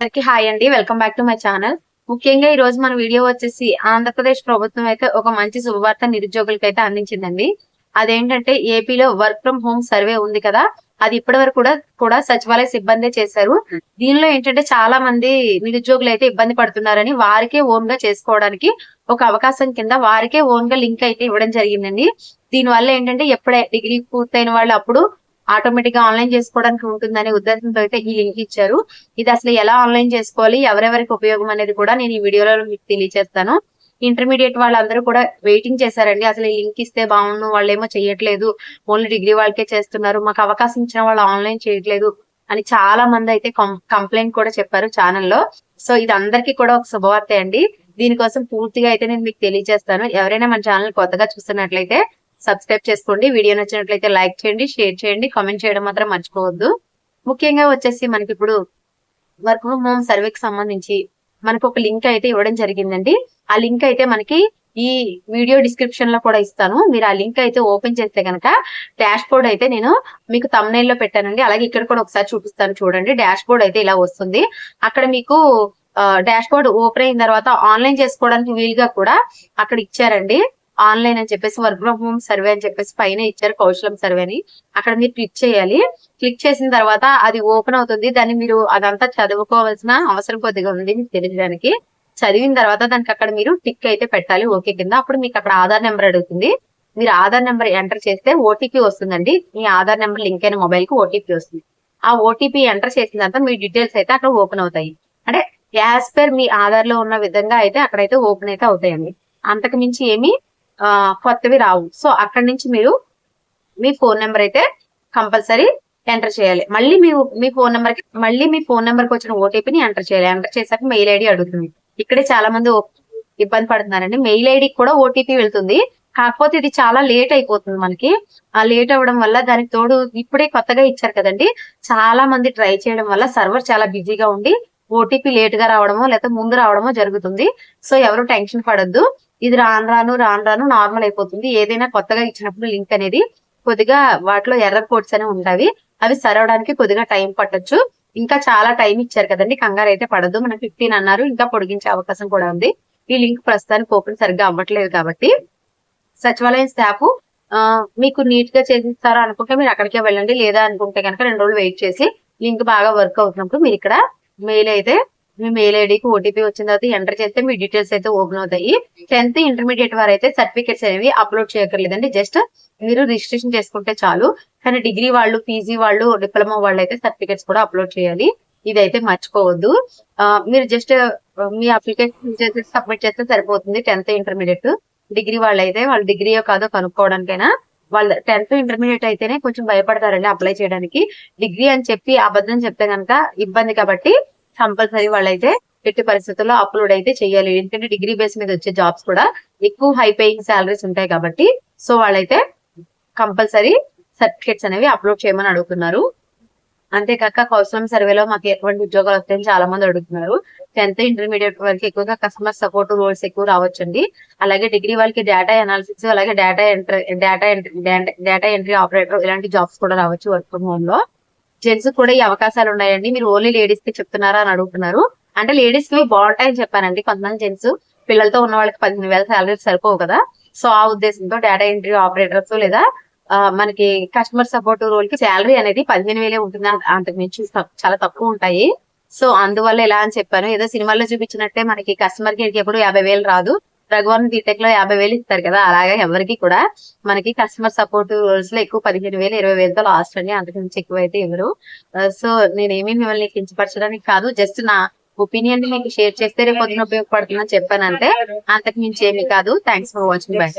అందరికి హాయ్ అండి. Welcome back to my channel. ముఖ్యంగా ఈ రోజు మన వీడియో వచ్చేసి ఆంధ్రప్రదేశ్ ప్రభుత్వం అయితే ఒక మంచి శుభవార్త నిరుద్యోగులకి అయితే అందించిందండి. అదేంటంటే ఏపీలో వర్క్ ఫ్రం హోమ్ సర్వే ఉంది కదా అది ఇప్పటి వరకు కూడా కూడా సచివాలయ సిబ్బందే చేశారు. దీనిలో ఏంటంటే చాలా మంది నిరుద్యోగులు అయితే ఇబ్బంది పడుతున్నారని వారికే ఓన్గా చేసుకోవడానికి ఒక అవకాశం కింద వారికే ఓన్గా లింక్ అయితే ఇవ్వడం జరిగిందండి. దీని వల్ల ఏంటంటే ఎప్పుడే డిగ్రీ పూర్తయిన వాళ్ళు అప్పుడు ఆటోమేటిక్గా ఆన్లైన్ చేసుకోవడానికి ఉంటుందనే ఉద్దేశంతో అయితే ఈ లింక్ ఇచ్చారు. ఇది అసలు ఎలా ఆన్లైన్ చేసుకోవాలి ఎవరెవరికి ఉపయోగం అనేది కూడా నేను ఈ వీడియోలో మీకు తెలియజేస్తాను ఇంటర్మీడియట్ వాళ్ళందరూ కూడా వెయిటింగ్ చేశారండి. అసలు ఈ లింక్ ఇస్తే బాగుండు వాళ్ళు ఏమో చేయట్లేదు ఓన్లీ డిగ్రీ వాళ్ళకే చేస్తున్నారు. మాకు అవకాశం ఇచ్చిన వాళ్ళు ఆన్లైన్ చేయట్లేదు అని చాలా మంది అయితే కంప్లైంట్ కూడా చెప్పారు ఛానల్లో సో ఇది అందరికీ కూడా ఒక శుభవార్త అండి. దీనికోసం పూర్తిగా అయితే నేను మీకు తెలియజేస్తాను ఎవరైనా మన ఛానల్ కొత్తగా చూస్తున్నట్లయితే సబ్స్క్రైబ్ చేసుకోండి. వీడియో నచ్చినట్లయితే లైక్ చేయండి షేర్ చేయండి కామెంట్ చేయడం మాత్రం మర్చిపోవద్దు. ముఖ్యంగా వచ్చేసి మనకి ఇప్పుడు వర్క్ ఫ్రమ్ హోమ్ సర్వేకి సంబంధించి మనకు ఒక లింక్ అయితే ఇవ్వడం జరిగిందండి. ఆ లింక్ అయితే మనకి ఈ వీడియో డిస్క్రిప్షన్లో కూడా ఇస్తాను. మీరు ఆ లింక్ అయితే ఓపెన్ చేస్తే కనుక డాష్ బోర్డ్ అయితే నేను మీకు తమ్నైల్లో పెట్టానండి. అలాగే ఇక్కడ కూడా ఒకసారి చూపిస్తాను చూడండి. డాష్ బోర్డ్ అయితే ఇలా వస్తుంది. అక్కడ మీకు డాష్ బోర్డ్ ఓపెన్ అయిన తర్వాత ఆన్లైన్ చేసుకోవడానికి వీలుగా కూడా అక్కడ ఇచ్చారండి. ఆన్లైన్ అని చెప్పేసి వర్క్ ఫ్రమ్ హోమ్ సర్వే అని చెప్పేసి పైన ఇచ్చారు కౌశలం సర్వే అని. అక్కడ మీరు క్లిక్ చేయాలి. క్లిక్ చేసిన తర్వాత అది ఓపెన్ అవుతుంది. దాన్ని మీరు అదంతా చదువుకోవాల్సిన అవసరం కొద్దిగా ఉంది మీకు తెలియడానికి. చదివిన తర్వాత దానికి అక్కడ మీరు టిక్ అయితే పెట్టాలి. ఓకే కింద. అప్పుడు మీకు అక్కడ ఆధార్ నెంబర్ అడుగుతుంది. మీరు ఆధార్ నెంబర్ ఎంటర్ చేస్తే ఓటీపీ వస్తుందండి. మీ ఆధార్ నెంబర్ లింక్ అయిన మొబైల్కి ఓటీపీ వస్తుంది. ఆ ఓటీపీ ఎంటర్ చేసిన తర్వాత మీ డీటెయిల్స్ అయితే అక్కడ ఓపెన్ అవుతాయి. అంటే యాజ్ పర్ మీ ఆధార్లో ఉన్న విధంగా అయితే అక్కడైతే ఓపెన్ అయితే అవుతాయండి. అంతకు మించి ఏమి కొత్తవి రావు. సో అక్కడి నుంచి మీరు మీ ఫోన్ నెంబర్ అయితే కంపల్సరీ ఎంటర్ చేయాలి. మళ్ళీ మీ మీ ఫోన్ నెంబర్కి మళ్ళీ మీ ఫోన్ నెంబర్కి వచ్చిన ఓటీపీని ఎంటర్ చేయాలి. ఎంటర్ చేశాక మెయిల్ ఐడి అడుగుతుంది. ఇక్కడే చాలా మంది ఓ- ఇబ్బంది పడుతున్నారండి. మెయిల్ ఐడికి కూడా ఓటీపీ వెళ్తుంది. కాకపోతే ఇది చాలా లేట్ అయిపోతుంది మనకి. ఆ లేట్ అవ్వడం వల్ల దానికి తోడు ఇప్పుడే కొత్తగా ఇచ్చారు కదండి. చాలా మంది ట్రై చేయడం వల్ల సర్వర్ చాలా బిజీగా ఉండి ఓటీపీ లేట్గా రావడమో లేకపోతే ముందు రావడమో జరుగుతుంది. సో ఎవరు టెన్షన్ పడద్దు. ఇది రాను రాను రాను రాను నార్మల్ అయిపోతుంది. ఏదైనా కొత్తగా ఇచ్చినప్పుడు లింక్ అనేది కొద్దిగా వాటిలో ఎర్ర కోడ్స్ అనేవి ఉంటాయి. అవి సరవడానికి కొద్దిగా టైం పట్టొచ్చు. ఇంకా చాలా టైం ఇచ్చారు కదండి. కంగారు అయితే పడదు మనం ఫిఫ్టీన్ అన్నారు. ఇంకా పొడిగించే అవకాశం కూడా ఉంది. ఈ లింక్ ప్రస్తుతానికి ఓపెన్ సరిగ్గా అవ్వట్లేదు కాబట్టి. సచివాలయం స్టాఫ్ మీకు నీట్గా చేసిస్తారా అనుకుంటే మీరు అక్కడికే వెళ్ళండి. లేదా అనుకుంటే కనుక రెండు రోజులు వెయిట్ చేసి లింక్ బాగా వర్క్ అవుతున్నప్పుడు మీరు ఇక్కడ మెయిల్ అయితే మీ మెయిల్ ఐడికి ఓటీపీ వచ్చిన తర్వాత ఎంటర్ చేస్తే మీ డీటెయిల్స్ అయితే ఓపెన్ అవుతాయి. టెన్త్ ఇంటర్మీడియట్ వారు అయితే సర్టిఫికేట్స్ అనేవి అప్లోడ్ చేయక్కర్లేదండి. జస్ట్ మీరు రిజిస్ట్రేషన్ చేసుకుంటే చాలు. కానీ డిగ్రీ వాళ్ళు పీజీ వాళ్ళు డిప్లొమా వాళ్ళు అయితే సర్టిఫికేట్స్ కూడా అప్లోడ్ చేయాలి. ఇదైతే మర్చిపోవద్దు. మీరు జస్ట్ మీ అప్లికేషన్ చేసి సబ్మిట్ చేస్తే సరిపోతుంది టెన్త్ ఇంటర్మీడియట్. డిగ్రీ వాళ్ళు అయితే వాళ్ళు డిగ్రీయో కాదో కనుక్కోవడానికైనా వాళ్ళు టెన్త్ ఇంటర్మీడియట్ అయితేనే కొంచెం భయపడతారండి అప్లై చేయడానికి. డిగ్రీ అని చెప్పి అబద్ధం చెప్తే కనుక ఇబ్బంది కాబట్టి కంపల్సరీ వాళ్ళైతే ఎట్టి పరిస్థితుల్లో అప్లోడ్ అయితే చేయాలి. ఎందుకంటే డిగ్రీ బేస్ మీద వచ్చే జాబ్స్ కూడా ఎక్కువ హై పేయింగ్ సాలరీస్ ఉంటాయి కాబట్టి సో వాళ్ళైతే కంపల్సరీ సర్టిఫికేట్స్ అనేవి అప్లోడ్ చేయమని అడుగుతున్నారు. అంతేకాక కౌశలం సర్వేలో మాకు ఎటువంటి ఉద్యోగాలు వస్తాయని చాలా మంది అడుగుతున్నారు. టెన్త్ ఇంటర్మీడియట్ వరకు ఎక్కువగా కస్టమర్ సపోర్ట్ రోల్స్ ఎక్కువ రావచ్చండి. అలాగే డిగ్రీ వాళ్ళకి డేటా అనాలిసిస్ అలాగే data entry data entry data entry operator ఇలాంటి జాబ్స్ కూడా రావచ్చు వర్క్ ఫ్రమ్ హోమ్లో. జెంట్స్ కూడా ఈ అవకాశాలు ఉన్నాయండి. మీరు ఓన్లీ లేడీస్కి చెప్తున్నారా అని అడుగుతున్నారు. అంటే లేడీస్కి బాగుంటాయని చెప్పానండి. కొంతమంది జెంట్స్ పిల్లలతో ఉన్న వాళ్ళకి పదిహేను వేల శాలరీ సరిపోవు కదా. సో ఆ ఉద్దేశంతో డేటా ఎంట్రీ ఆపరేటర్స్ లేదా మనకి కస్టమర్ సపోర్ట్ రోల్కి శాలరీ అనేది పదిహేను వేలే ఉంటుంది అంత- అంతకు మించి చాలా తక్కువ ఉంటాయి. సో అందువల్ల ఎలా అని చెప్పాను ఏదో సినిమాల్లో చూపించినట్టే మనకి కస్టమర్ కేర్కి ఎప్పుడు యాభై వేలు రాదు. రఘువన్ బీటెక్లో యాభై వేలు ఇస్తారు కదా అలాగే ఎవరికి కూడా మనకి కస్టమర్ సపోర్ట్ రోల్స్లో ఎక్కువ పదిహేను వేలు ఇరవై వేలతో లాస్ట్ అండి అంతకు మించి ఎక్కువ అయితే ఇవ్వరు. సో నేనేమి మిమ్మల్ని కించపరచడానికి కాదు జస్ట్ నా ఒపీనియన్ మీకు షేర్ చేస్తే రేపు పొద్దున ఉపయోగపడుతుందని చెప్పానంటే అంతకు మించి ఏమీ కాదు థ్యాంక్స్ ఫర్ వాచింగ్ బై